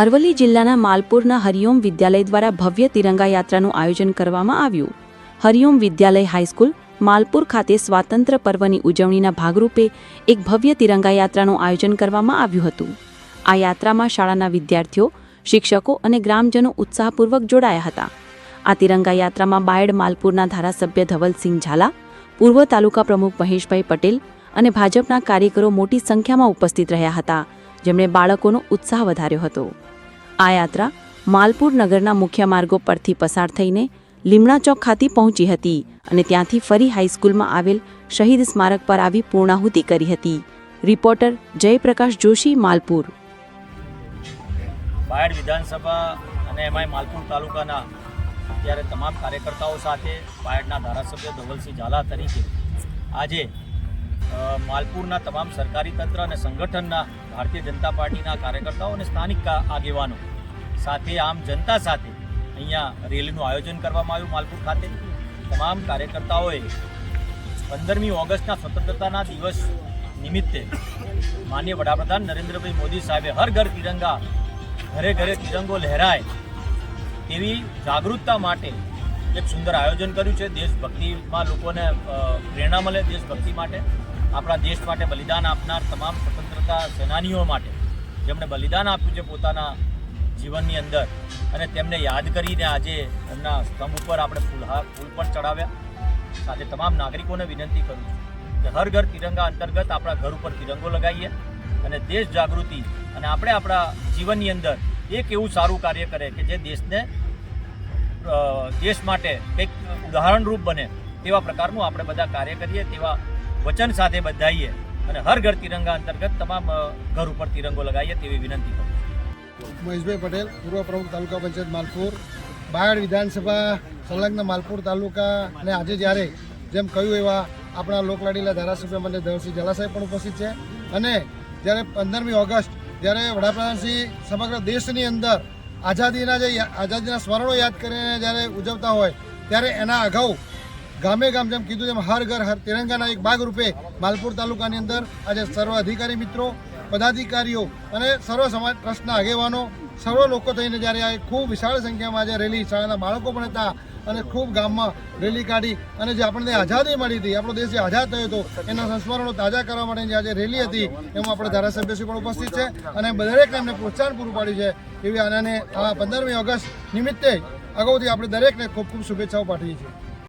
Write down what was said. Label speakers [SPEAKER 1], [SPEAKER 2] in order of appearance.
[SPEAKER 1] અરવલ્લી જિલ્લાના માલપુરના હરિઓમ વિદ્યાલય દ્વારા ભવ્ય તિરંગા યાત્રાનું આયોજન કરવામાં આવ્યું. હરિઓમ વિદ્યાલય હાઈસ્કૂલ, માલપુર ખાતે સ્વાતંત્ર્ય પર્વની ઉજવણીના ભાગરૂપે એક ભવ્ય તિરંગા યાત્રાનું આયોજન કરવામાં આવ્યું હતું. આ યાત્રામાં શાળાના વિદ્યાર્થીઓ, શિક્ષકો અને ગ્રામજનો ઉત્સાહપૂર્વક જોડાયા હતા. આ તિરંગા યાત્રામાં બાયડ માલપુરના ધારાસભ્ય ધવલસિંહ ઝાલા, પૂર્વ તાલુકા પ્રમુખ મહેશભાઈ પટેલ અને ભાજપના કાર્યકરો મોટી સંખ્યામાં ઉપસ્થિત રહ્યા હતા. જેમણે બાળકોનો ઉત્સાહ વધાર્યો હતો. આ યાત્રા માલપુર નગરના મુખ્ય માર્ગો પરથી પસાર થઈને લીમડા ચોક ખાતે પહોંચી હતી અને ત્યાંથી ફરી હાઈસ્કૂલમાં આવેલ શહીદ સ્મારક પર આવી પૂર્ણાહુતિ કરી હતી. રિપોર્ટર જયપ્રકાશ જોશી, માલપુર.
[SPEAKER 2] બાયડ વિધાનસભા અને એમાંય માલપુર તાલુકાના અત્યારે તમામ કાર્યકર્તાઓ સાથે બાયડના ધારાસભ્ય ધવલસિંહ ઝાલા તરીકે આજે માલપુરના તમામ સરકારી તંત્ર અને સંગઠનના ભારતીય જનતા પાર્ટીના કાર્યકર્તાઓ અને સ્થાનિક આગેવાનો સાથે, આમ જનતા સાથે અહીંયા રેલીનું આયોજન કરવામાં આવ્યું માલપુર ખાતે. તમામ કાર્યકર્તાઓએ પંદરમી ઓગસ્ટના સ્વતંત્રતાના દિવસ નિમિત્તે માન્ય વડાપ્રધાન નરેન્દ્રભાઈ મોદી સાહેબે હર ઘર તિરંગા, ઘરે ઘરે તિરંગો લહેરાય તેવી જાગૃતતા માટે એક સુંદર આયોજન કર્યું છે. દેશભક્તિમાં લોકોને પ્રેરણા મળે દેશભક્તિ માટે. આપણા દેશ માટે બલિદાન આપનાર તમામ સ્વતંત્રતા સેનાનીઓ માટે જેમણે બલિદાન આપ્યું છે પોતાના જીવનની અંદર અને તેમને યાદ કરીને આજે એમના સ્તંભ ઉપર આપણે ફૂલહાર ફૂલ પણ ચડાવ્યા. સાથે તમામ નાગરિકોને વિનંતી કરું છું કે હર ઘર તિરંગા અંતર્ગત આપણા ઘર ઉપર તિરંગો લગાવીએ અને દેશ જાગૃતિ અને આપણે આપણા જીવનની અંદર એક એવું સારું કાર્ય કરે કે જે દેશને દેશ માટે કંઈક ઉદાહરણરૂપ બને તેવા પ્રકારનું આપણે બધા કાર્ય કરીએ, તેવા વચન સાથે બંધાઈએ અને હર ઘર તિરંગા અંતર્ગત તમામ ઘર ઉપર તિરંગો લગાવીએ તેવી વિનંતી કરું
[SPEAKER 3] મહેશભાઈ પટેલ, પૂર્વ પ્રમુખ તાલુકા પંચાયત માલપુર. બાયડ વિધાનસભા, સંલગ્ન માલપુર તાલુકા અને આજે જ્યારે જેમ કહ્યું એવા આપણા લોકલાડીલા ધારાસભ્ય મને ધવલસિંહ જલાસાહેબ પણ ઉપસ્થિત છે. અને જ્યારે પંદરમી ઓગસ્ટ, જ્યારે વડાપ્રધાનશ્રી સમગ્ર દેશની અંદર આઝાદીના જે આઝાદીના સ્મરણો યાદ કરીને જ્યારે ઉજવતા હોય, ત્યારે એના અગાઉ ગામે ગામ જેમ કીધું તેમ હર ઘર હર તિરંગાના એક ભાગ રૂપે માલપુર તાલુકાની અંદર આજે સર્વ અધિકારી મિત્રો, પદાધિકારીઓ અને સર્વ સમાજ ટ્રસ્ટના આગેવાનો, સર્વ લોકો થઈને જ્યારે આ ખૂબ વિશાળ સંખ્યામાં આજે રેલી શાળાના બાળકો પણ હતા અને ખૂબ ગામમાં રેલી કાઢી અને જે આપણને આઝાદી મળી હતી, આપણો દેશ જે આઝાદ થયો હતો, એના સંસ્મરણો તાજા કરવા માટે જે આજે રેલી હતી, એમાં આપણે ધારાસભ્યશ્રી પણ ઉપસ્થિત છે અને દરેકને એમને પ્રોત્સાહન પૂરું પાડ્યું છે એવી આનાને આ પંદરમી ઓગસ્ટ નિમિત્તે અગાઉથી આપણે દરેકને ખૂબ ખૂબ શુભેચ્છાઓ પાઠવી છીએ.